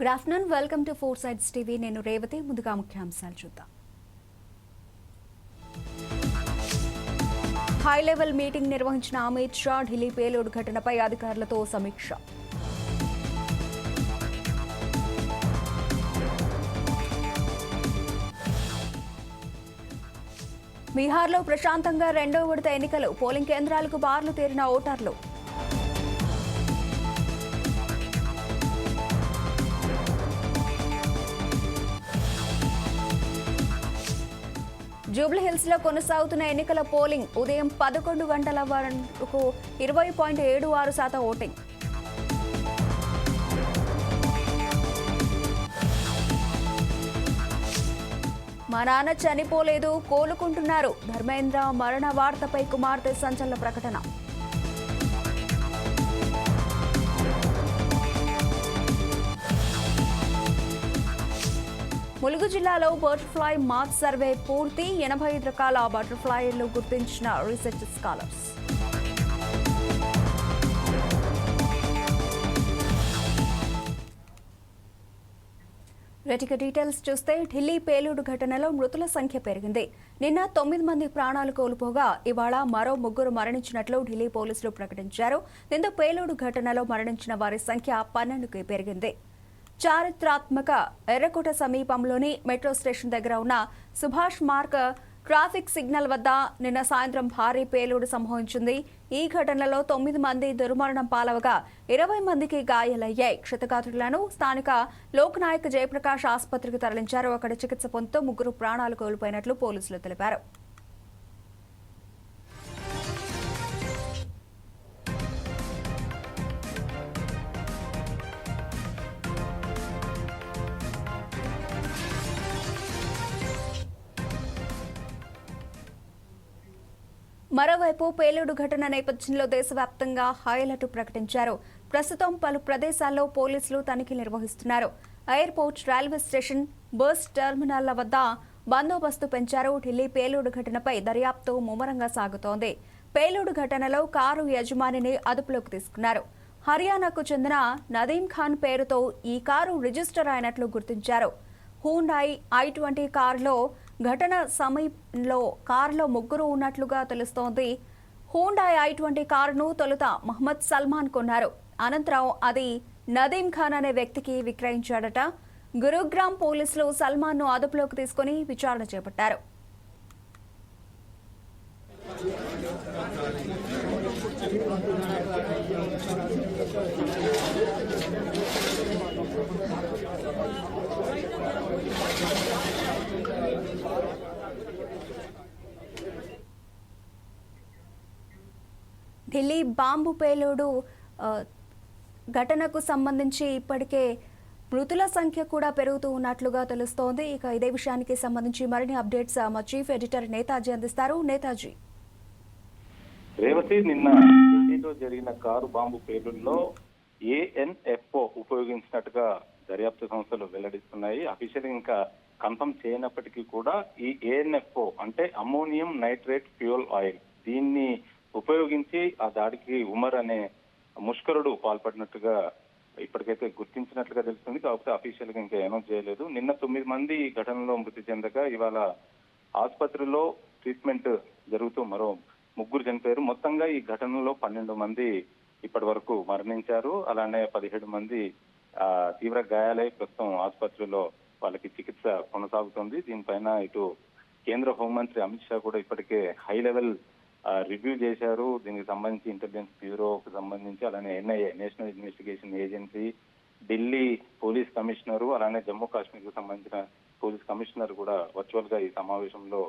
Good afternoon welcome to four sides TV నేను రేవతి. ముందుగా ముఖ్యాంశాలు చూద్దాం. హై లెవెల్ మీటింగ్ నిర్వహించిన అమిత్ షా ఢిల్లీ పేలోడ్ ఘటనపై అధికారులతో సమీక్ష. బీహార్లో ప్రశాంతంగా రెండో విడత ఎన్నికలు. పోలింగ్ కేంద్రాలకు బార్లు తీరిన ఓటర్లు. జూబ్లీహిల్స్లో కొనసాగుతున్న ఎన్నికల పోలింగ్ ఉదయం పదకొండు గంటల వరకు ఇరవై పాయింట్ ఏడు ఆరు శాతం ఓటింగ్. మా నాన్న చనిపోలేదు కోలుకుంటున్నారు. ధర్మేంద్ర మరణ వార్తపై కుమార్తె సంచలన ప్రకటన. ములుగు జిల్లాలో బటర్ఫ్లై మాత్ సర్వే పూర్తి. ఎనభై ఐదు రకాల బటర్ఫ్లైలు గుర్తించిన రీసెర్చ్ స్కాలర్స్. రెటిక డీటెయిల్స్ చూస్తే ఢిల్లీ పేలుడు ఘటనలో మృతుల సంఖ్య పెరిగింది. నిన్న తొమ్మిది మంది ప్రాణాలు కోల్పోగా ఇవాళ మరో ముగ్గురు మరణించినట్లు ఢిల్లీ పోలీసులు ప్రకటించారు. దీంతో పేలుడు ఘటనలో మరణించిన వారి సంఖ్య పన్నెండుకి పెరిగింది. చారిత్రాత్మక ఎర్రకోట సమీపంలోని మెట్రో స్టేషన్ దగ్గర ఉన్న సుభాష్ మార్గ్ ట్రాఫిక్ సిగ్నల్ వద్ద నిన్న సాయంత్రం భారీ పేలుడు సంభవించింది. ఈ ఘటనలో తొమ్మిది మంది దుర్మరణం పాలవగా ఇరవై మందికి గాయాలయ్యాయి. క్షతగాత్రులను స్థానిక లోక్నాయక్ జయప్రకాష్ ఆసుపత్రికి తరలించారు. అక్కడ చికిత్స పొందుతూ ముగ్గురు ప్రాణాలు కోల్పోయినట్లు పోలీసులు తెలిపారు. మరోవైపు పేలుడు ఘటన నేపథ్యంలో దేశవ్యాప్తంగా హైలైట్ ప్రకటించారు. ప్రస్తుతం పలు ప్రదేశాల్లో పోలీసులు తనిఖీ నిర్వహిస్తున్నారు. ఎయిర్పోర్ట్ రైల్వే స్టేషన్ బస్ టెర్మినల్ల వద్ద బందోబస్తు పెంచారు. ఢిల్లీ పేలుడు ఘటనపై దర్యాప్తు ముమ్మరంగా సాగుతోంది. పేలుడు ఘటనలో కారు యజమానిని అదుపులోకి తీసుకున్నారు. హర్యానాకు చెందిన నదీం ఖాన్ పేరుతో ఈ కారు రిజిస్టర్ అయినట్లు గుర్తించారు. హూండాయ్ ఐ ట్వంటీ కారులో ఘటన సమయంలో కారులో ముగ్గురు ఉన్నట్లుగా తెలుస్తోంది. హూండాయ్ ఐ ట్వంటీ కారును తొలుత మహమ్మద్ సల్మాన్ కొన్నారు. అనంతరం అది నదీం ఖాన్ అనే వ్యక్తికి విక్రయించాడట. గురుగ్రామ్ పోలీసులు సల్మాన్ను అదుపులోకి తీసుకుని విచారణ చేపట్టారు. ఢిల్లీ బాంబు పేలుడు ఘటనకు సంబంధించి ఇప్పటికే మృతుల సంఖ్య కూడా పెరుగుతూ ఉన్నట్లుగా తెలుస్తోంది. ఇక ఇదే విషయానికి సంబంధించి మరిన్ని అప్డేట్స్ ఆ, మా చీఫ్ ఎడిటర్ నేతాజీ అందిస్తారు. నేతాజీ. రేవతి నిన్న ఢిల్లీలో జరిగిన కారు బాంబు పేలుల్లో ఏఎన్ఎఫ్ఓ ఉపయోగించినట్టుగా దర్యాప్తు సంస్థలు వెల్లడిస్తున్నాయి. అఫీషియల్ ఇంకా కన్ఫర్మ్ చేయనప్పటికీ కూడా ఈ ఏఎన్ఎఫ్ఓ అంటే అమ్మోనియం నైట్రేట్ ఫ్యూయల్ ఆయిల్ దీన్ని ఉపయోగించి ఆ దాడికి ఉమర్ అనే ముష్కరుడు పాల్పడినట్టుగా ఇప్పటికైతే గుర్తించినట్లుగా తెలుస్తుంది. కాకపోతే అఫీషియల్గా ఇంకా అనౌన్స్ చేయలేదు. నిన్న తొమ్మిది మంది ఈ ఘటనలో మృతి చెందగా ఇవాళ ఆసుపత్రిలో ట్రీట్మెంట్ జరుగుతూ మరో ముగ్గురు చనిపోయారు. మొత్తంగా ఈ ఘటనలో పన్నెండు మంది ఇప్పటి వరకు మరణించారు. అలానే పదిహేడు మంది ఆ, తీవ్ర గాయాలై ప్రస్తుతం ఆసుపత్రిలో వాళ్ళకి చికిత్స కొనసాగుతుంది. దీనిపైన ఇటు కేంద్ర హోంమంత్రి అమిత్ షా కూడా ఇప్పటికే హై లెవెల్ రివ్యూ చేశారు. దీనికి సంబంధించి ఇంటెలిజెన్స్ బ్యూరోకి సంబంధించి అలానే NIA national investigation agency Delhi police commissioner అలానే జమ్మూ కాశ్మీర్కు సంబంధించిన పోలీస్ కమిషనర్ కూడా వర్చువల్గా ఈ సమావేశంలో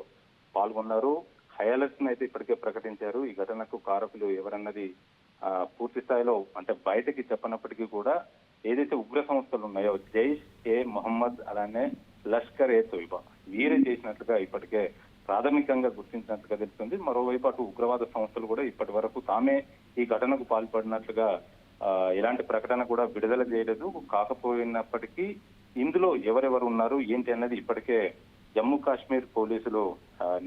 పాల్గొన్నారు. హై అలర్ట్స్ అయితే ఇప్పటికే ప్రకటించారు. ఈ ఘటనకు కారకులు ఎవరన్నది పూర్తి స్థాయిలో అంటే బయటకి చెప్పనప్పటికీ కూడా ఏదైతే ఉగ్ర సంస్థలు ఉన్నాయో జైష్ ఏ మొహమ్మద్ అలానే లష్కర్ ఏ తోయిబా వీరే చేసినట్లుగా ఇప్పటికే ప్రాథమికంగా గుర్తించినట్లుగా తెలుస్తుంది. మరోవైపు అటు ఉగ్రవాద సంస్థలు కూడా ఇప్పటి వరకు తామే ఈ ఘటనకు పాల్పడినట్లుగా ఎలాంటి ప్రకటన కూడా విడుదల చేయలేదు. కాకపోయినప్పటికీ ఇందులో ఎవరెవరు ఉన్నారు ఏంటి అన్నది ఇప్పటికే జమ్మూ కాశ్మీర్ పోలీసులు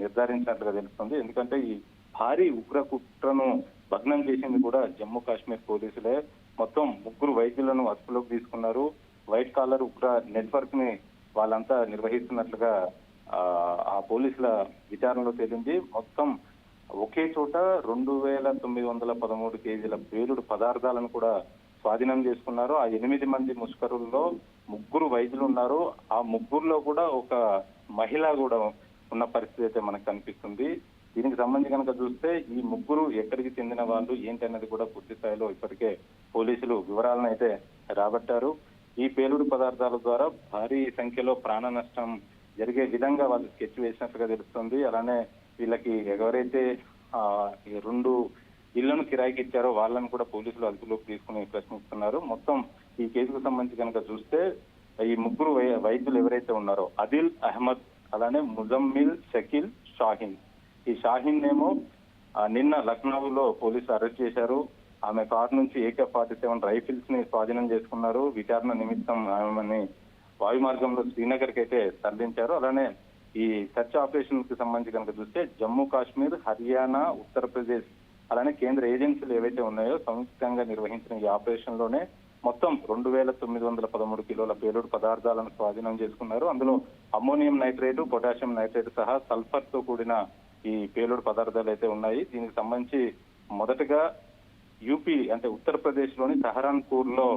నిర్ధారించినట్లుగా తెలుస్తుంది. ఎందుకంటే ఈ భారీ ఉగ్ర కుట్రను భగ్నం చేసింది కూడా జమ్మూ కాశ్మీర్ పోలీసులే. మొత్తం ముగ్గురు వైద్యులను అదుపులోకి తీసుకున్నారు. వైట్ కాలర్ ఉగ్ర నెట్వర్క్ని వాళ్ళంతా నిర్వహిస్తున్నట్లుగా ఆ, పోలీసుల విచారణలో తేలింది. మొత్తం ఒకే చోట రెండు వేల తొమ్మిది వందల పదమూడు కేజీల పేలుడు పదార్థాలను కూడా స్వాధీనం చేసుకున్నారు. ఆ ఎనిమిది మంది ముష్కరుల్లో ముగ్గురు వైద్యులు ఉన్నారు. ఆ ముగ్గురులో కూడా ఒక మహిళ కూడా ఉన్న పరిస్థితి అయితే మనకు కనిపిస్తుంది. దీనికి సంబంధించి కనుక చూస్తే ఈ ముగ్గురు ఎక్కడికి చెందిన వాళ్ళు ఏంటి అన్నది కూడా పూర్తి స్థాయిలో ఇప్పటికే పోలీసులు వివరాలను అయితే రాబట్టారు. ఈ పేలుడు పదార్థాల ద్వారా భారీ సంఖ్యలో ప్రాణ నష్టం జరిగే విధంగా వాళ్ళు స్కెచ్ వేసినట్లుగా తెలుస్తుంది. అలానే వీళ్ళకి ఎవరైతే ఆ రెండు ఇళ్ళను కిరాయికి ఇచ్చారో వాళ్ళని కూడా పోలీసులు అదుపులోకి తీసుకుని ప్రశ్నిస్తున్నారు. మొత్తం ఈ కేసుకు సంబంధించి కనుక చూస్తే ఈ ముగ్గురు వై- వైద్యులు ఎవరైతే ఉన్నారో అదిల్ అహ్మద్ అలానే ముజమ్మిల్ షకీల్ షాహిన్. ఈ షాహిన్ ఏమో నిన్న లక్నోలో పోలీసులు అరెస్ట్ చేశారు. ఆమె కార్ నుంచి ఏకే ఫార్టీ సెవెన్ రైఫిల్స్ని స్వాధీనం చేసుకున్నారు. విచారణ నిమిత్తం ఆమెని వాయు మార్గంలో శ్రీనగర్ అయితే తరలించారు. అలానే ఈ సెర్చ్ ఆపరేషన్కి సంబంధించి కనుక చూస్తే జమ్మూ కాశ్మీర్ హర్యానా ఉత్తరప్రదేశ్ అలానే కేంద్ర ఏజెన్సీలు ఏవైతే ఉన్నాయో సంయుక్తంగా నిర్వహించిన ఈ ఆపరేషన్లోనే మొత్తం రెండు వేల తొమ్మిది వందల పదమూడు కిలోల పేలుడు పదార్థాలను స్వాధీనం చేసుకున్నారు. అందులో అమ్మోనియం నైట్రేట్ పొటాషియం నైట్రేట్ సహా సల్ఫర్తో కూడిన ఈ పేలుడు పదార్థాలు అయితే ఉన్నాయి. దీనికి సంబంధించి మొదటగా యూపీ అంటే ఉత్తరప్రదేశ్లోని సహరాన్పూర్లో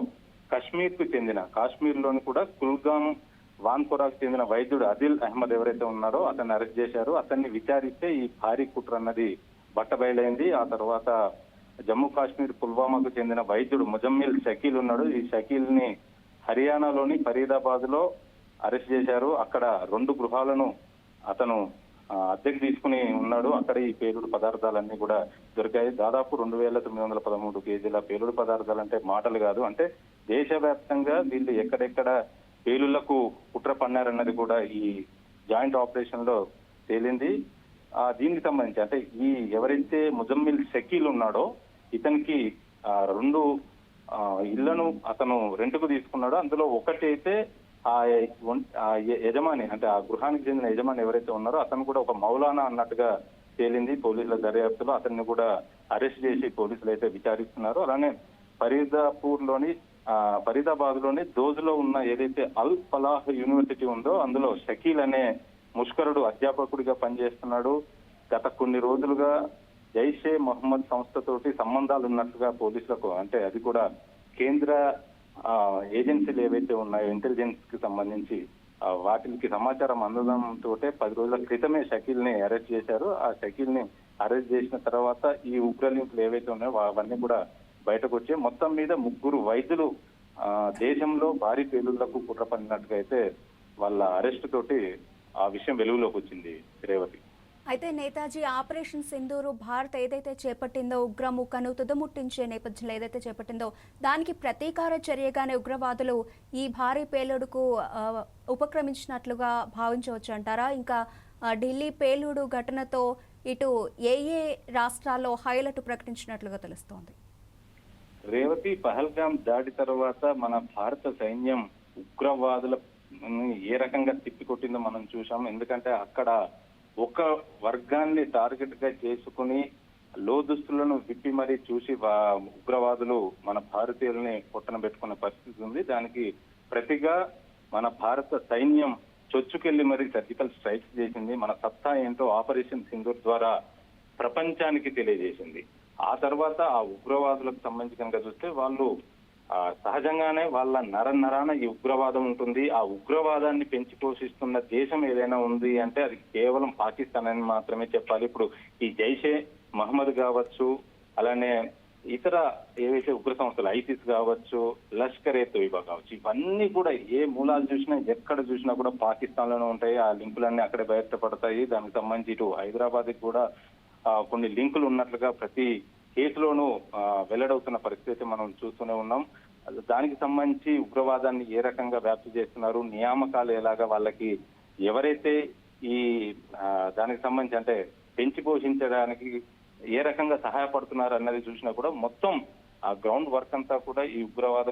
కశ్మీర్కు చెందిన కాశ్మీర్లోని కూడా కుల్గామ్ వాన్పురాకు చెందిన వైద్యుడు అదిల్ అహ్మద్ ఎవరైతే ఉన్నారో అతన్ని అరెస్ట్ చేశారు. అతన్ని విచారిస్తే ఈ భారీ కుట్ర అన్నది బట్టబయలైంది. ఆ తర్వాత జమ్మూ కాశ్మీర్ పుల్వామాకు చెందిన వైద్యుడు ముజమ్మిల్ షకీల్ ఉన్నాడు. ఈ షకీల్ని హర్యానాలోని ఫరీదాబాద్లో అరెస్ట్ చేశారు. అక్కడ రెండు గృహాలను అతను అద్దెకు తీసుకుని ఉన్నాడు. అక్కడ ఈ పేలుడు పదార్థాలన్నీ కూడా దొరికాయి. దాదాపు రెండు వేల తొమ్మిది వందల పదమూడు కేజీల పేలుడు పదార్థాలు అంటే మాటలు కాదు. అంటే దేశవ్యాప్తంగా వీళ్ళు ఎక్కడెక్కడ పేలుళ్ళకు కుట్ర పన్నారన్నది కూడా ఈ జాయింట్ ఆపరేషన్లో తేలింది. ఆ దీనికి సంబంధించి అంటే ఈ ఎవరైతే ముజమ్మిల్ షకీల్ ఉన్నాడో ఇతనికి ఆ, రెండు ఇళ్ళను అతను రెంట్కు తీసుకున్నాడో. అందులో ఒకటి అయితే ఆ యజమాని అంటే ఆ గృహానికి చెందిన యజమాని ఎవరైతే ఉన్నారో అతను కూడా ఒక మౌలానా అన్నట్టుగా తేలింది పోలీసుల దర్యాప్తులో. అతన్ని కూడా అరెస్ట్ చేసి పోలీసులు అయితే విచారిస్తున్నారు. అలానే ఫరీదాపూర్లోని ఫరీదాబాద్లోని దోజ్లో ఉన్న ఏదైతే అల్ ఫలాహ్ యూనివర్సిటీ ఉందో అందులో షకీల్ అనే ముష్కరుడు అధ్యాపకుడిగా పనిచేస్తున్నాడు. గత కొన్ని రోజులుగా జైషే మొహమ్మద్ సంస్థతోటి సంబంధాలు ఉన్నట్లుగా పోలీసులకు అంటే అది కూడా కేంద్ర ఏజెన్సీలు ఏవైతే ఉన్నాయో ఇంటెలిజెన్స్కి సంబంధించి వాటికి సమాచారం అందడంతో పది రోజుల క్రితమే షకీల్ని అరెస్ట్ చేశారు. ఆ షకీల్ని అరెస్ట్ చేసిన తర్వాత ఈ ఉగ్రలింపులు ఏవైతే ఉన్నాయో అవన్నీ కూడా బయటకు వచ్చి మొత్తం మీద ముగ్గురు వైద్యులు దేశంలో భారీ పేలుళ్ళకు కుట్ర పడినట్టుగా అయితే వాళ్ళ అరెస్ట్ తోటి ఆ విషయం వెలుగులోకి వచ్చింది రేవతి. అయితే నేతాజీ ఆపరేషన్ సింధూరు భారత్ ఏదైతే చేపట్టిందో ఉగ్రముఖను తుదముట్టించే నేపథ్యంలో ఏదైతే చేపట్టిందో దానికి ప్రతీకార చర్యగానే ఉగ్రవాదులు ఈ భారీ పేలుడుకు ఉపక్రమించినట్లుగా భావించవచ్చు అంటారా? ఇంకా ఢిల్లీ పేలుడు ఘటనతో ఇటు ఏ ఏ రాష్ట్రాల్లో హైలైట్ ప్రకటించినట్లుగా తెలుస్తోంది? రేవతి పహల్గాం దాడి తర్వాత మన భారత సైన్యం ఉగ్రవాదుల ఏ రకంగా తిప్పికొట్టిందో మనం చూసాం ఎందుకంటే అక్కడ ఒక వర్గాన్ని టార్గెట్గా చేసుకుని లోదుస్తులను విప్పి మరీ చూసి ఉగ్రవాదులు మన భారతీయుల్ని పొట్టన పెట్టుకున్న పరిస్థితి ఉంది. దానికి ప్రతిగా మన భారత సైన్యం చొచ్చుకెళ్ళి మరీ సర్జికల్ స్ట్రైక్స్ చేసింది. మన సత్తా ఏంటో ఆపరేషన్ సింధూర్ ద్వారా ప్రపంచానికి తెలియజేసింది. ఆ తర్వాత ఆ ఉగ్రవాదులకు సంబంధించి కనుక చూస్తే వాళ్ళు ఆ, సహజంగానే వాళ్ళ నర నరాన ఈ ఉగ్రవాదం ఉంటుంది. ఆ ఉగ్రవాదాన్ని పెంచి పోషిస్తున్న దేశం ఏదైనా ఉంది అంటే అది కేవలం పాకిస్తాన్ అని మాత్రమే చెప్పాలి. ఇప్పుడు ఈ జైషే మహమ్మద్ కావచ్చు అలానే ఇతర ఏవైతే ఉగ్ర సంస్థలు ఐసిస్ కావచ్చు లష్కర్ ఏ తోయిబా కావచ్చు ఇవన్నీ కూడా ఏ మూలాలు చూసినా ఎక్కడ చూసినా కూడా పాకిస్తాన్లోనే ఉంటాయి. ఆ లింకులన్నీ అక్కడే బయటపడతాయి దానికి సంబంధించి ఇటు హైదరాబాద్ కూడా కొన్ని లింకులు ఉన్నట్లుగా ప్రతి కేసులోనూ వెల్లడవుతున్న పరిస్థితి మనం చూస్తూనే ఉన్నాం. దానికి సంబంధించి ఉగ్రవాదాన్ని ఏ రకంగా వ్యాప్తి చేస్తున్నారు నియామకాలు ఎలాగా వాళ్ళకి ఎవరైతే ఈ దానికి సంబంధించి అంటే పెంచి పోషించడానికి ఏ రకంగా సహాయపడుతున్నారు అన్నది చూసినా కూడా మొత్తం ఆ గ్రౌండ్ వర్క్ అంతా కూడా ఈ ఉగ్రవాద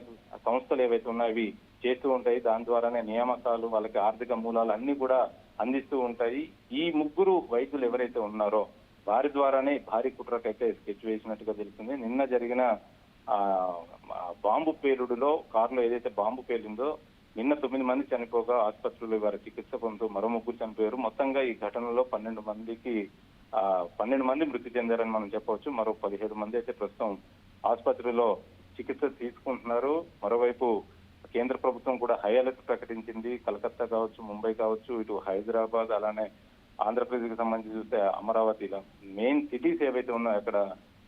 సంస్థలు ఏవైతే ఉన్నాయో అవి చేస్తూ ఉంటాయి. దాని ద్వారానే నియామకాలు వాళ్ళకి ఆర్థిక మూలాలు అన్ని కూడా అందిస్తూ ఉంటాయి. ఈ ముగ్గురు వైద్యులు ఎవరైతే ఉన్నారో వారి ద్వారానే భారీ కుట్రకైతే స్కెచ్ వేసినట్టుగా తెలుస్తుంది. నిన్న జరిగిన బాంబు పేలుడులో కారులో ఏదైతే బాంబు పేలిందో నిన్న తొమ్మిది మంది చనిపోగా ఆసుపత్రిలో వారి చికిత్స పొందుతూ మరో ముగ్గురు చనిపోయారు. మొత్తంగా ఈ ఘటనలో పన్నెండు మందికి పన్నెండు మంది మృతి చెందారని మనం చెప్పవచ్చు. మరో పదిహేడు మంది అయితే ప్రస్తుతం ఆసుపత్రిలో చికిత్స తీసుకుంటున్నారు. మరోవైపు కేంద్ర ప్రభుత్వం కూడా హై అలర్ట్ ప్రకటించింది. కలకత్తా కావచ్చు ముంబై కావచ్చు ఇటు హైదరాబాద్ అలానే ఆంధ్రప్రదేశ్కి సంబంధించి చూస్తే అమరావతిలో మెయిన్ సిటీస్ ఏవైతే ఉన్నాయో అక్కడ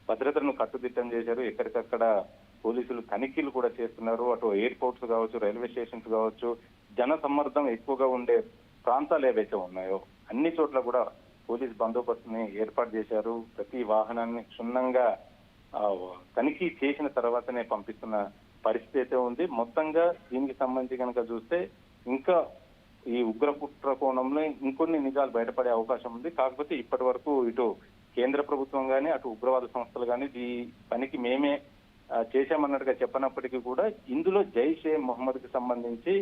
భద్రతను కట్టుదిట్టం చేశారు. ఎక్కడికక్కడ పోలీసులు తనిఖీలు కూడా చేస్తున్నారు. అటు ఎయిర్పోర్ట్స్ కావచ్చు రైల్వే స్టేషన్స్ కావచ్చు జన సమ్మర్దం ఎక్కువగా ఉండే ప్రాంతాలు ఏవైతే ఉన్నాయో అన్ని చోట్ల కూడా పోలీస్ బందోబస్తుని ఏర్పాటు చేశారు. ప్రతి వాహనాన్ని క్షుణ్ణంగా తనిఖీ చేసిన తర్వాతనే పంపిస్తున్న పరిస్థితి అయితే ఉంది. మొత్తంగా దీనికి సంబంధించి కనుక చూస్తే ఇంకా ఈ ఉగ్రపుట్ర కోణంలో ఇంకొన్ని నిజాలు బయటపడే అవకాశం ఉంది. కాకపోతే ఇప్పటి వరకు ఇటు కేంద్ర ప్రభుత్వం కానీ అటు ఉగ్రవాద సంస్థలు కానీ ఈ పనికి మేమే చేశామన్నట్టుగా చెప్పనప్పటికీ కూడా ఇందులో జైషే మొహమ్మద్కి సంబంధించి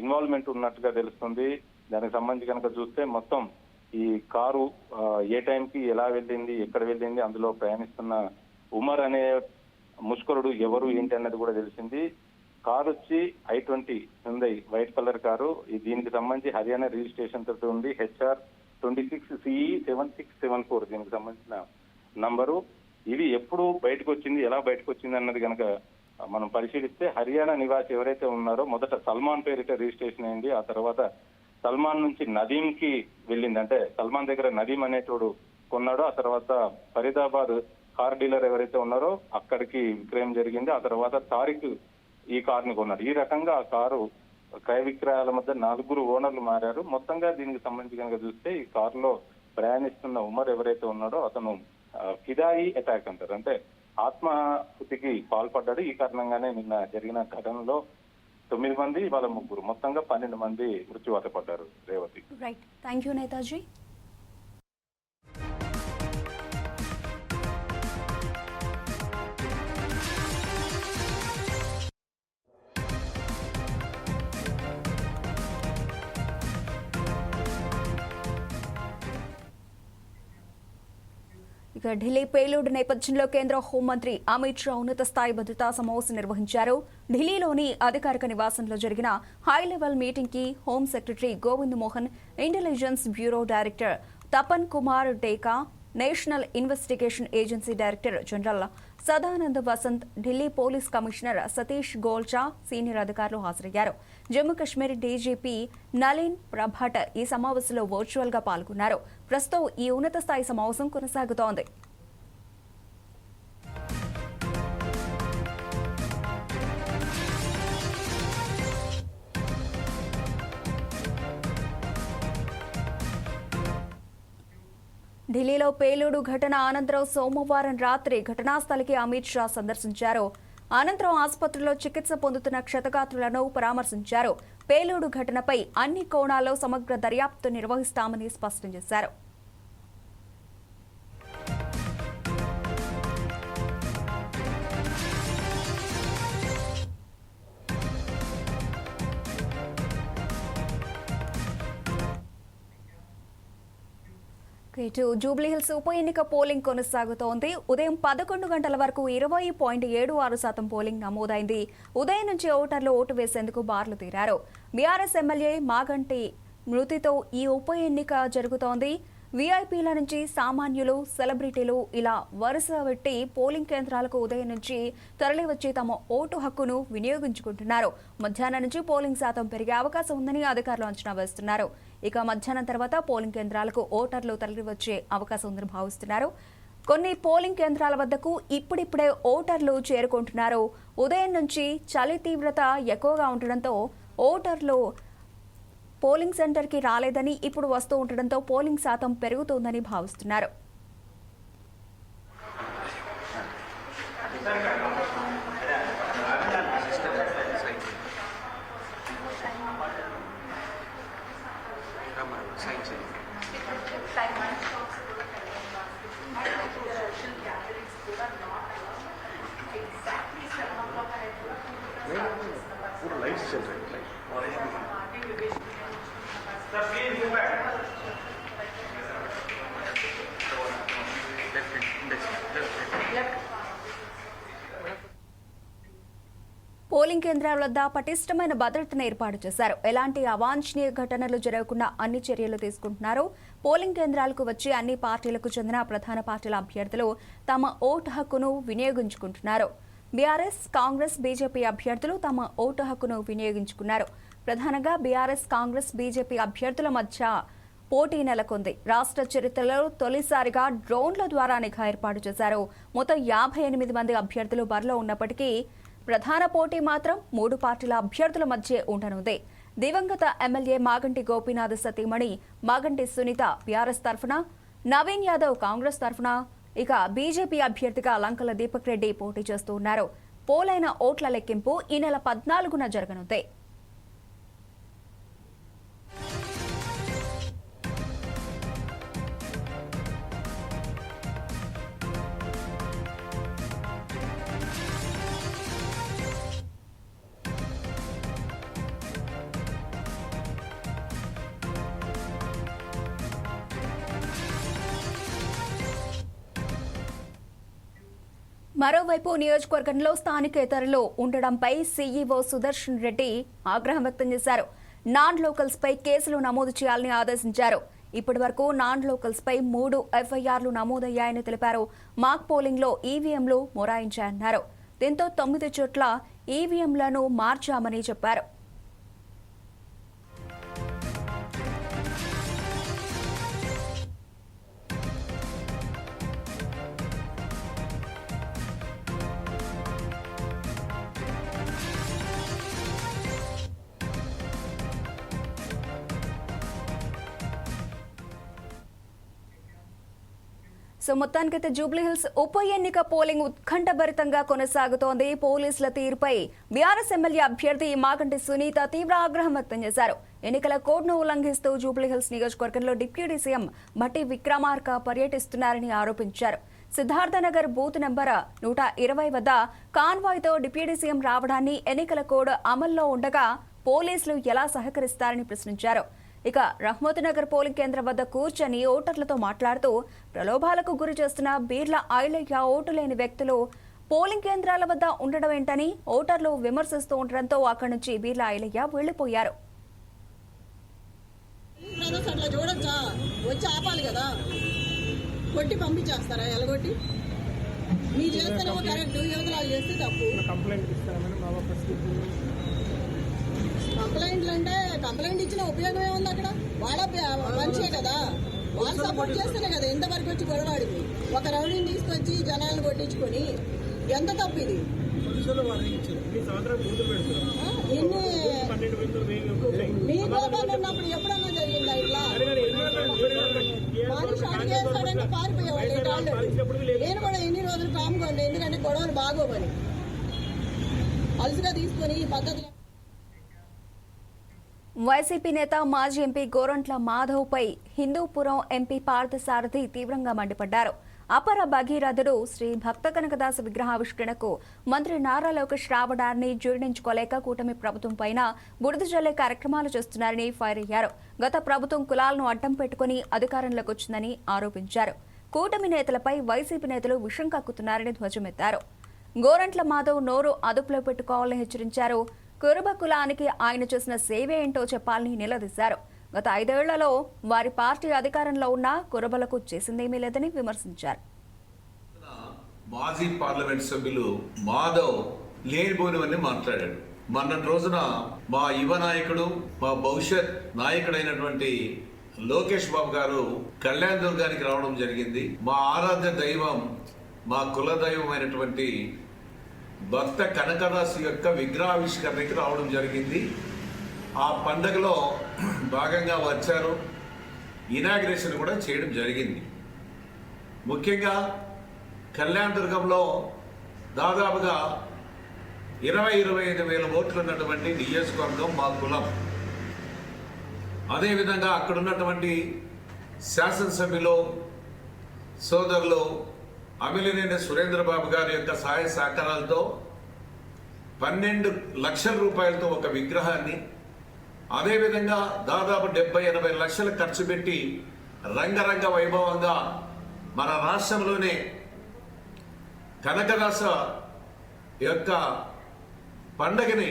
ఇన్వాల్వ్మెంట్ ఉన్నట్టుగా తెలుస్తుంది. దానికి సంబంధించి కనుక చూస్తే మొత్తం ఈ కారు ఏ టైంకి ఎలా వెళ్ళింది ఎక్కడ వెళ్ళింది అందులో ప్రయాణిస్తున్న ఉమర్ అనే ముష్కరుడు ఎవరు ఏంటి అన్నది కూడా తెలిసింది. కారు వచ్చి ఐ ట్వంటీ ఉంది వైట్ కలర్ కారు. ఈ దీనికి సంబంధించి హర్యానా రిజిస్ట్రేషన్ తోటి ఉంది HR twenty six CE seven six seven four దీనికి సంబంధించిన నంబరు. ఇది ఎప్పుడు బయటకు వచ్చింది ఎలా బయటకు వచ్చింది అన్నది కనుక మనం పరిశీలిస్తే హర్యానా నివాసి ఎవరైతే ఉన్నారో మొదట సల్మాన్ పేరిట రిజిస్ట్రేషన్ అయింది. ఆ తర్వాత సల్మాన్ నుంచి నదీం కి వెళ్ళింది. అంటే సల్మాన్ దగ్గర నదీం అనేటోడు కొన్నాడు. ఆ తర్వాత ఫరీదాబాద్ కార్ డీలర్ ఎవరైతే ఉన్నారో అక్కడికి విక్రయం జరిగింది. ఆ తర్వాత తారిక్ ఈ కారును కొన్నారు. కొన్నాడు ఈ రకంగా ఆ కారు క్రయ విక్రయాల మధ్య నలుగురు ఓనర్లు మారారు. మొత్తంగా దీనికి సంబంధించి కనుక చూస్తే ఈ కారులో ప్రయాణిస్తున్న ఉమర్ ఎవరైతే ఉన్నాడో అతను ఫిదాయి అటాక్ అంటారు. అంటే ఆత్మాహుతికి పాల్పడ్డాడు. ఈ కారణంగానే నిన్న జరిగిన ఘటనలో తొమ్మిది మంది వాళ్ళ ముగ్గురు మొత్తంగా పన్నెండు మంది మృత్యువాత పడ్డారు Revathi. Right thank you Netaji ఇక ఢిల్లీ పేలుడు నేపథ్యంలో కేంద్ర హోంమంత్రి అమిత్ షా ఉన్నత స్థాయి భద్రతా సమావేశం నిర్వహించారు. ఢిల్లీలోని అధికారిక నివాసంలో జరిగిన హై లెవెల్ మీటింగ్కి home secretary Govind Mohan intelligence bureau director Tapan Kumar Deka national investigation agency director general Sadanand Vasant Delhi police commissioner Satish Golcha senior అధికారులు హాజరయ్యారు. జమ్మూ కాశ్మీర్ డీజీపీ నలీన్ ప్రభాట్ ఈ సమావేశంలో వర్చువల్గా పాల్గొన్నారు. ప్రస్తుతం ఈ ఉన్నత స్థాయి సమావేశం కొనసాగుతోంది. ఢిల్లీలో పేలుడు ఘటన అనంతరం సోమవారం రాత్రి ఘటనా స్థలికి అమిత్ షా సందర్శించారు. అనంతరం ఆసుపత్రిలో చికిత్స పొందుతున్న క్షతగాత్రులను పరామర్శించారు. పేలుడు ఘటనపై అన్ని కోణాల్లో సమగ్ర దర్యాప్తు నిర్వహిస్తామని స్పష్టం చేశారు. ఇటు జూబ్లీహిల్స్ ఉప ఎన్నిక పోలింగ్ కొనసాగుతోంది. ఉదయం పదకొండు గంటల వరకు ఇరవై పాయింట్ ఏడు ఆరు శాతం పోలింగ్ నమోదైంది. ఉదయం నుంచి ఓటర్లు ఓటు వేసేందుకు బార్లు తీరారు. బీఆర్ఎస్ ఎమ్మెల్యే మాగంటి మృతితో ఈ ఉప ఎన్నిక జరుగుతోంది. వీఐపీల నుంచి సామాన్యులు సెలబ్రిటీలు ఇలా వరుస పెట్టి పోలింగ్ కేంద్రాలకు ఉదయం నుంచి తరలివచ్చి తమ ఓటు హక్కును వినియోగించుకుంటున్నారు. మధ్యాహ్నం నుంచి పోలింగ్ శాతం పెరిగే అవకాశం ఉందని అధికారులు అంచనా వేస్తున్నారు. ఇక మధ్యాహ్నం తర్వాత పోలింగ్ కేంద్రాలకు ఓటర్లు తరలివచ్చే అవకాశం ఉందని భావిస్తున్నారు. కొన్ని పోలింగ్ కేంద్రాల వద్దకు ఇప్పుడిప్పుడే ఓటర్లు చేరుకుంటున్నారు. ఉదయం నుంచి చలి తీవ్రత ఎక్కువగా ఉండడంతో ఓటర్లు పోలింగ్ సెంటర్కి రాలేదని ఇప్పుడు వస్తూ ఉండడంతో పోలింగ్ శాతం పెరుగుతోందని భావిస్తున్నారు. exciting. కేంద్రాల వద్ద పటిష్టమైన భద్రతను ఏర్పాటు చేశారు. ఎలాంటి అవాంఛనీయ ఘటనలు జరగకుండా అన్ని చర్యలు తీసుకుంటున్నారు. పోలింగ్ కేంద్రాలకు వచ్చి అన్ని పార్టీలకు చెందిన ప్రధాన పార్టీల అభ్యర్థులు తమ ఓటు హక్కును వినియోగించుకుంటున్నారు. బీఆర్ఎస్ కాంగ్రెస్ బీజేపీ అభ్యర్థులు తమ ఓటు హక్కును వినియోగించుకున్నారు. ప్రధానంగా బీఆర్ఎస్ కాంగ్రెస్ బీజేపీ అభ్యర్థుల మధ్య పోటీ నెలకొంది. రాష్ట్ర చరిత్రలో తొలిసారిగా డ్రోన్ల ద్వారా నిఘా ఏర్పాటు చేశారు. మొత్తం యాభై ఎనిమిది మంది అభ్యర్థులు బరిలో ఉన్నప్పటికీ ప్రధాన పోటీ మాత్రం మూడు పార్టీల అభ్యర్థుల మధ్య ఉండనుంది. దివంగత ఎమ్మెల్యే మాగంటి గోపీనాథ్ సతీమణి మాగంటి సునీత బీఆర్ఎస్ తరఫున నవీన్ యాదవ్ కాంగ్రెస్ తరఫున ఇక బీజేపీ అభ్యర్థిగా లంకల దీపక్ రెడ్డి పోటీ చేస్తూ ఉన్నారు. పోలైన ఓట్ల లెక్కింపు ఈ నెల పద్నాలుగున జరగనుంది. మరోవైపు నియోజకవర్గంలో స్థానికేతరులు ఉండడంపై సీఈఓ సుదర్శన్ రెడ్డి ఆగ్రహం వ్యక్తం చేశారు. నాన్ లోకల్స్ పై కేసులు నమోదు చేయాలని ఆదేశించారు. ఇప్పటి వరకు నాన్ లోకల్స్ పై మూడు ఎఫ్ఐఆర్లు నమోదయ్యాయని తెలిపారు. మాక్ పోలింగ్లో ఈవీఎంలు మొరాయించాయన్నారు. దీంతో తొమ్మిది చోట్ల ఈవీఎంలను మార్చామని చెప్పారు. సో మొత్తానికైతే జూబ్లీహిల్స్ ఉప ఎన్నిక పోలింగ్ ఉత్కంఠభరితంగా కొనసాగుతోంది. పోలీసుల తీరుపై బీఆర్ఎస్ ఎమ్మెల్యే అభ్యర్థి మాగంటి సునీత తీవ్ర ఆగ్రహం వ్యక్తం చేశారు. ఎన్నికల కోడ్ను ఉల్లంఘిస్తూ జూబ్లీహిల్స్ నియోజకవర్గంలో డిప్యూటీ సీఎం మట్టి విక్రమార్క పర్యటిస్తున్నారని ఆరోపించారు. సిద్ధార్థనగర్ బూత్ నెంబర్ నూట ఇరవై వద్ద కాన్వాయ్తో డిప్యూటీ సీఎం రావడాన్ని ఎన్నికల కోడ్ అమల్లో ఉండగా పోలీసులు ఎలా సహకరిస్తారని ప్రశ్నించారు. ఇక రహ్మత్ నగర్ పోలింగ్ కేంద్రం వద్ద కూర్చొని ఓటర్లతో మాట్లాడుతూ ప్రలోభాలకు గురి చేస్తున్న బీర్ల ఐలయ్య ఓటు లేని వ్యక్తులు పోలింగ్ కేంద్రాల వద్ద ఉండడం ఏంటని ఓటర్లు విమర్శిస్తూ ఉండడంతో అక్కడి నుంచి బీర్ల ఐలయ్య వెళ్ళిపోయారు బ్రదర్స్ అట్లా చూడొచ్చా? వచ్చి ఆపాలి కదా? కొట్టి పంపించేస్తారా? ఎలగొట్టి? మీరు చేస్తేనేమో కరెక్ట్ యువతలు చేస్తే తప్పు. కంప్లైంట్ ఇస్తారా మేడం? బాబా పరిస్థితి కంప్లైంట్లు అంటే కంప్లైంట్ ఇచ్చిన ఉపయోగం ఏముంది అక్కడ? వాళ్ళ మనిషే కదా. వాళ్ళు సపోర్ట్ చేస్తేనే కదా ఎంతవరకు వచ్చి గొడవాడింది ఒక రౌడీని తీసుకొచ్చి జనాలను కొట్టించుకొని. ఎంత తప్పు ఇది? ఎన్ని మీ కోపం ఉన్నప్పుడు ఎప్పుడన్నా జరిగిందా ఇట్లా? మాది షార్ట్ చేస్తాడంటే పారిపోయేవాళ్ళు. నేను కూడా ఎన్ని రోజులు కామ్కోండి ఎందుకంటే గొడవలు బాగోమని అలసిగా తీసుకొని ఈ పద్ధతిలో వైసీపీ నేత మాజీ ఎంపీ గోరంట్ల మాధవ్పై హిందూపురం ఎంపీ పార్థసారథి తీవ్రంగా మండిపడ్డారు. అపర భగీరథుడు శ్రీ భక్త కనకదాస విగ్రహావిష్కరణకు మంత్రి నారా లోకేష్ రావడాన్ని జీర్ణించుకోలేక కూటమి ప్రభుత్వం పైన బురద జల్లే కార్యక్రమాలు చేస్తున్నారని ఫైర్ అయ్యారు. గత ప్రభుత్వం కులాలను అడ్డం పెట్టుకుని అధికారంలోకి వచ్చిందని ఆరోపించారు. కూటమి నేతలపై వైసీపీ నేతలు విషం కక్కుతున్నారని ధ్వజమెత్తారు. గోరంట్ల మాధవ్ నోరు అదుపులో పెట్టుకోవాలని హెచ్చరించారు. కురుబ కులానికి ఆయన చేసిన సేవే ఏంటో చెప్పాలని నిలదీశారు. గత ఐదేళ్ళలో వారి పార్టీ అధికారంలో ఉన్న కురబలకు చేసిందేమీ లేదని విమర్శించారు. మాజీ పార్లమెంట్ సభ్యులు మాధవ్ లేనిపోనివన్నీ మాట్లాడాడు. మొన్నటి రోజున మా యువ నాయకుడు మా భవిష్యత్ నాయకుడైనటువంటి లోకేష్ బాబు గారు కళ్యాణ్ దుర్గానికి రావడం జరిగింది. మా ఆరాధ్య దైవం మా కుల దైవం అయినటువంటి భక్త కనకదాసు యొక్క విగ్రహావిష్కరణకి రావడం జరిగింది. ఆ పండగలో భాగంగా వచ్చారు. ఇనాగ్రేషన్ కూడా చేయడం జరిగింది. ముఖ్యంగా కళ్యాణ దుర్గంలో దాదాపుగా ఇరవై ఇరవై ఐదు వేల ఓట్లు ఉన్నటువంటి నియోజకవర్గం మా కులం. అదేవిధంగా అక్కడున్నటువంటి శాసనసభ్యులు సోదరులు అమిలినేని సురేంద్రబాబు గారి యొక్క సహాయ సహకారాలతో పన్నెండు లక్షల రూపాయలతో ఒక విగ్రహాన్ని అదేవిధంగా దాదాపు డెబ్బై ఎనభై లక్షలు ఖర్చు పెట్టి రంగరంగ వైభవంగా మన రాష్ట్రంలోనే కనకదాస యొక్క పండగని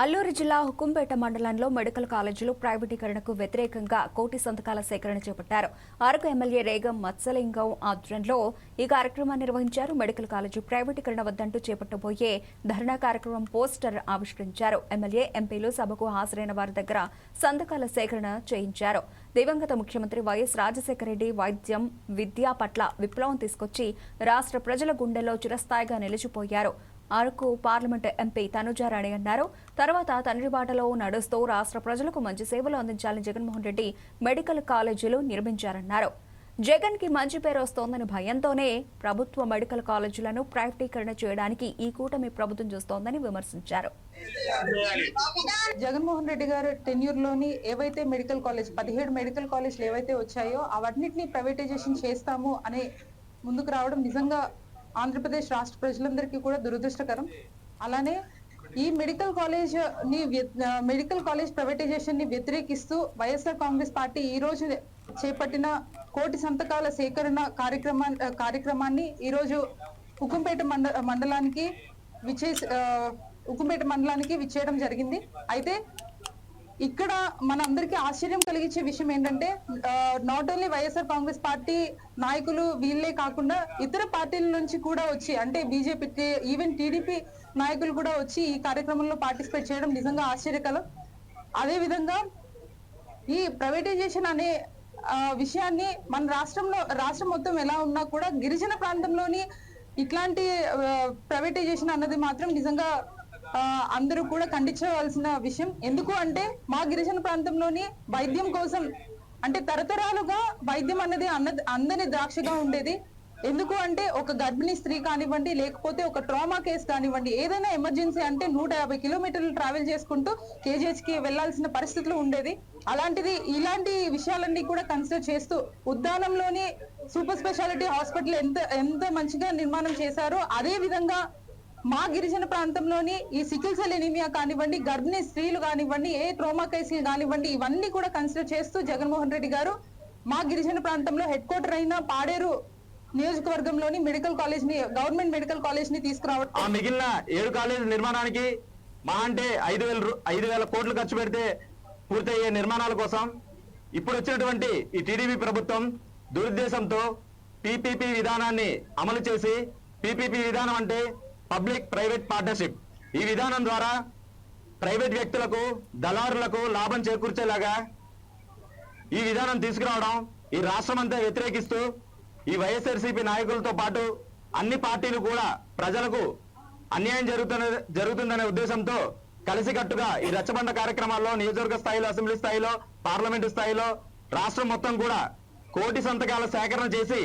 అల్లూరు జిల్లా హుకుంపేట మండలంలో మెడికల్ కాలేజీలు ప్రైవేటీకరణకు వ్యతిరేకంగా కోటి సంతకాల సేకరణ చేపట్టారు. అరకు ఎమ్మెల్యే రేగం మత్సలింగం ఆధ్వర్యంలో ఈ కార్యక్రమాన్ని నిర్వహించారు. మెడికల్ కాలేజీ ప్రైవేటీకరణ వద్దంటూ చేపట్టబోయే ధర్నా కార్యక్రమం పోస్టర్ ఆవిష్కరించారు. ఎమ్మెల్యే ఎంపీలు సభకు హాజరైన వారి దగ్గర సంతకాల సేకరణ చేయించారు. దివంగత ముఖ్యమంత్రి వైఎస్ రాజశేఖరరెడ్డి వైద్యం విద్య పట్ల విప్లవం తీసుకొచ్చి రాష్ట్ర ప్రజల గుండెల్లో చిరస్థాయిగా నిలిచిపోయారు. అరకు పార్లమెంటు ఎంపీ తనుజారాణి అన్నారు. తర్వాత తండ్రి బాటలో నడుస్తూ రాష్ట్ర ప్రజలకు మంచి సేవలు అందించాలని జగన్మోహన్ రెడ్డి మెడికల్ కాలేజీలు నిర్మించారన్నారు. జగన్కి మంచి పేరు వస్తోందని భయంతోనే ప్రభుత్వ మెడికల్ కాలేజీలను ప్రైవేటీకరణ చేయడానికి ఈ కూటమి ప్రభుత్వం చూస్తోందని విమర్శించారు. జగన్మోహన్ రెడ్డి గారు టెన్యూర్లోని ఏవైతే మెడికల్ కాలేజ్ పదిహేడు మెడికల్ కాలేజ్లు ఏవైతే వచ్చాయో అవన్నిటిని ప్రైవేటైజేషన్ చేస్తాము అనే ముందుకు రావడం నిజంగా ఆంధ్రప్రదేశ్ రాష్ట్ర ప్రజలందరికీ కూడా దురదృష్టకరం. అలానే ఈ మెడికల్ కాలేజ్ని మెడికల్ కాలేజ్ ప్రైవేటైజేషన్ని వ్యతిరేకిస్తూ వైఎస్ఆర్ కాంగ్రెస్ పార్టీ ఈ రోజు చేపట్టిన కోటి సంతకాల సేకరణ కార్యక్రమా కార్యక్రమాన్ని ఈ రోజు హుకుంపేట మండ మండలానికి విచే ఉకుంపేట మండలానికి విచ్చేయడం జరిగింది. అయితే ఇక్కడ మనందరికీ ఆశ్చర్యం కలిగించే విషయం ఏంటంటే not only YSR Congress party నాయకులు వీళ్ళే కాకుండా ఇతర పార్టీల నుంచి కూడా వచ్చి అంటే బీజేపీ ఈవెన్ టీడీపీ నాయకులు కూడా వచ్చి ఈ కార్యక్రమంలో పార్టిసిపేట్ చేయడం నిజంగా ఆశ్చర్యకరం. అదే విధంగా ఈ ప్రైవేటైజేషన్ అనే విషయాన్ని మన రాష్ట్రంలో రాష్ట్రం మొత్తం ఎలా ఉన్నా కూడా గిరిజన ప్రాంతంలోని ఇట్లాంటి ప్రైవేటైజేషన్ అన్నది మాత్రం నిజంగా అందరూ కూడా ఖండించవలసిన విషయం ఎందుకు అంటే మా గిరిజన ప్రాంతంలోని వైద్యం కోసం అంటే తరతరాలుగా వైద్యం అన్నది అన్న అందని ద్రాక్షగా ఉండేది. ఎందుకు అంటే ఒక గర్భిణీ స్త్రీ కానివ్వండి లేకపోతే ఒక ట్రామా కేసు కానివ్వండి ఏదైనా ఎమర్జెన్సీ అంటే నూట యాభై కిలోమీటర్లు ట్రావెల్ చేసుకుంటూ కేజీహెచ్కి వెళ్ళాల్సిన పరిస్థితులు ఉండేది. అలాంటిది ఇలాంటి విషయాలన్నీ కూడా కన్సిడర్ చేస్తూ ఉద్దానంలోని సూపర్ స్పెషాలిటీ హాస్పిటల్ ఎంత ఎంత మంచిగా నిర్మాణం చేశారో అదే విధంగా మా గిరిజన ప్రాంతంలోని ఈ సికిల్ సెల్ ఎనీమియా కానివ్వండి గర్భిణీ స్త్రీలు కానివ్వండి ఏ ట్రోమా కేసులు కానివ్వండి ఇవన్నీ కూడా కన్సిడర్ చేస్తూ జగన్మోహన్ రెడ్డి గారు మా గిరిజన ప్రాంతంలో హెడ్ క్వార్టర్ అయిన పాడేరు నియోజకవర్గంలోని మెడికల్ కాలేజ్ని గవర్నమెంట్ మెడికల్ కాలేజ్ని తీసుకురావడం. ఆ మిగిలిన ఏడు కాలేజ్ నిర్మాణానికి మా అంటే ఐదు వేల ఐదు వేల కోట్లు ఖర్చు పెడితే పూర్తయ్యే నిర్మాణాల కోసం ఇప్పుడు వచ్చినటువంటి ఈ టీడీపీ ప్రభుత్వం దురుద్దేశంతో పీపీపీ విధానాన్ని అమలు చేసి పీపీపీ విధానం అంటే పబ్లిక్ ప్రైవేట్ పార్ట్నర్షిప్. ఈ విధానం ద్వారా ప్రైవేట్ వ్యక్తులకు దళారులకు లాభం చేకూర్చేలాగా ఈ విధానం తీసుకురావడం ఈ రాష్ట్రం అంతా వ్యతిరేకిస్తూ ఈ వైఎస్ఆర్సీపీ నాయకులతో పాటు అన్ని పార్టీలు కూడా ప్రజలకు అన్యాయం జరుగుతున్న జరుగుతుందనే ఉద్దేశంతో కలిసికట్టుగా ఈ రచ్చబండ కార్యక్రమాల్లో నియోజకవర్గ స్థాయిలో అసెంబ్లీ స్థాయిలో పార్లమెంటు స్థాయిలో రాష్ట్రం మొత్తం కూడా కోటి సంతకాల సేకరణ చేసి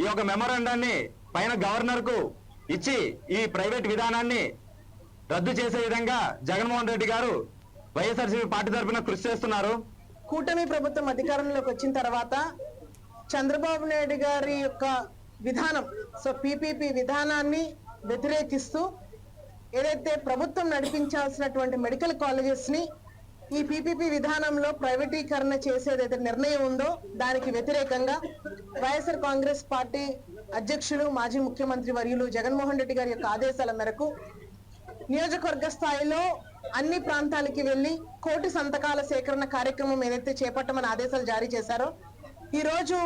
ఈ యొక్క మెమోరాండాన్ని పైన గవర్నర్కు ఇచ్చి ఈ ప్రైవేట్ విధానాన్ని రద్దు చేసే విధంగా జగన్మోహన్ రెడ్డి గారు వైఎస్ఆర్సీపీ పార్టీ తరఫున కృషి చేస్తున్నారు. కూటమి ప్రభుత్వం అధికారంలోకి వచ్చిన తర్వాత చంద్రబాబు నాయుడు గారి యొక్క విధానం సో పీపీపీ విధానాన్ని వ్యతిరేకిస్తూ ఏదైతే ప్రభుత్వం నడిపించాల్సినటువంటి మెడికల్ కాలేజెస్ని ఈ పీపీపీ విధానంలో ప్రైవేటీకరణ చేసేదైతే నిర్ణయం ఉందో దానికి వ్యతిరేకంగా వైఎస్ఆర్ కాంగ్రెస్ పార్టీ అధ్యక్షులు మాజీ ముఖ్యమంత్రి వర్యులు జగన్మోహన్ రెడ్డి గారి యొక్క ఆదేశాల మేరకు నియోజకవర్గ స్థాయిలో అన్ని ప్రాంతాలకి వెళ్ళి కోటి సంతకాల సేకరణ కార్యక్రమం ఏదైతే చేపట్టమని ఆదేశాలు జారీ చేశారో ఈ రోజు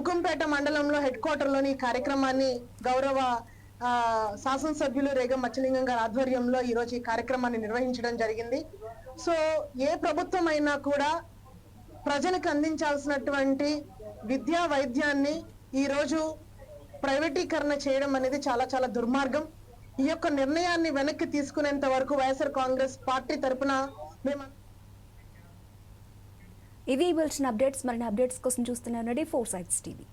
ఉకుంపేట మండలంలో హెడ్ క్వార్టర్లోని ఈ కార్యక్రమాన్ని గౌరవ శాసనసభ్యులు రేగం మచ్చలింగం గారి ఆధ్వర్యంలో ఈ రోజు ఈ కార్యక్రమాన్ని నిర్వహించడం జరిగింది. సో ఏ ప్రభుత్వం అయినా కూడా ప్రజలకు అందించాల్సినటువంటి విద్యా వైద్యాన్ని ఈ రోజు ప్రైవేటీకరణ చేయడం అనేది చాలా చాలా దుర్మార్గం. ఈ యొక్క నిర్ణయాన్ని వెనక్కి తీసుకునేంత వరకు వైఎస్ఆర్ కాంగ్రెస్ పార్టీ తరపున మేము ఇవి ఇవ్వాల్సిన అప్డేట్స్ మరిన్ని అప్డేట్స్ కోసం చూస్తున్నాం ఫోర్ సైట్స్ టీవీ.